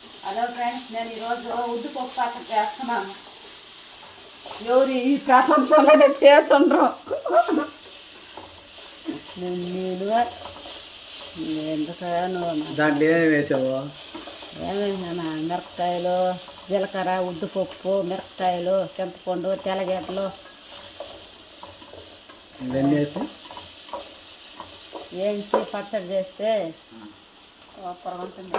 Hello friends నేను ఈరోజు ఉద్దిపప్పు పచ్చడి చేస్తున్నాను. ఎవరు ఈ చేసుండ్రు. నేను నేను ఎందుకను దాంట్లో ఏమేమి వేసావు? మిరపకాయలు జీలకర్ర ఉద్దిపప్పు మిరపకాయలు చింతపండు తెల్లగడ్డలు. ఇవన్నీ వేసి? వేయించి పచ్చడి చేస్తే ఉంటుంది.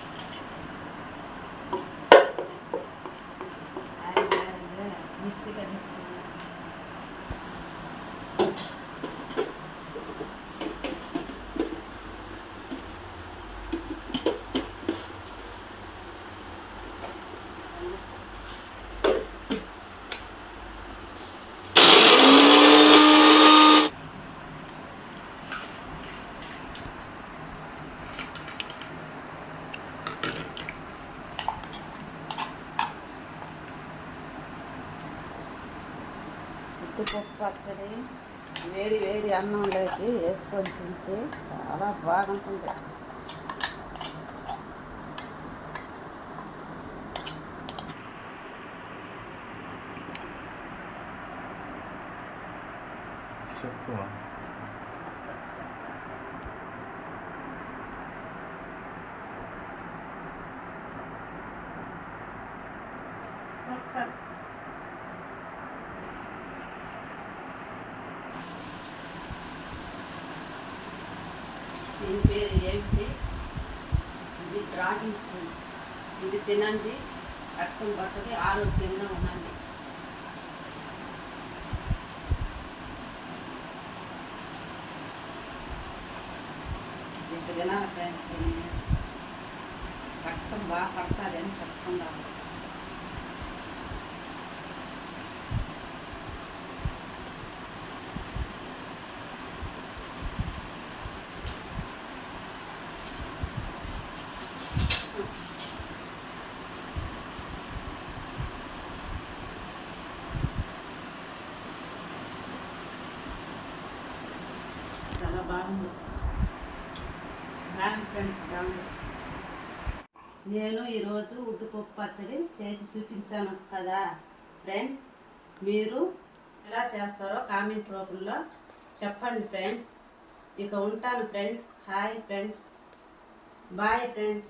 मिक्सी करनी चाहिए ఉద్దిపప్పు పచ్చడి వేడి వేడి అన్నంలోకి వేసుకొని తింటే చాలా బాగుంటుంది. చెప్పు. దీని పేరు ఏమిటి ఇది డ్రాగన్ ఫ్రూట్స్. ఇది తినండి రక్తం పట్టది ఆరోగ్యంగా ఉండండి. ఇది తినాలి ఫ్రెండ్ రక్తం బాగా పడుతుంది అని చాలా బాగుంది బాగుంది ఫ్రెండ్స్ బాగుంది నేను ఈరోజు ఉద్దుపప్పు పచ్చడి చేసి చూపించాను కదా ఫ్రెండ్స్. మీరు ఎలా చేస్తారో కామెంట్ రూపంలో చెప్పండి ఫ్రెండ్స్. ఇక ఉంటాను friends. Hi friends. Bye friends.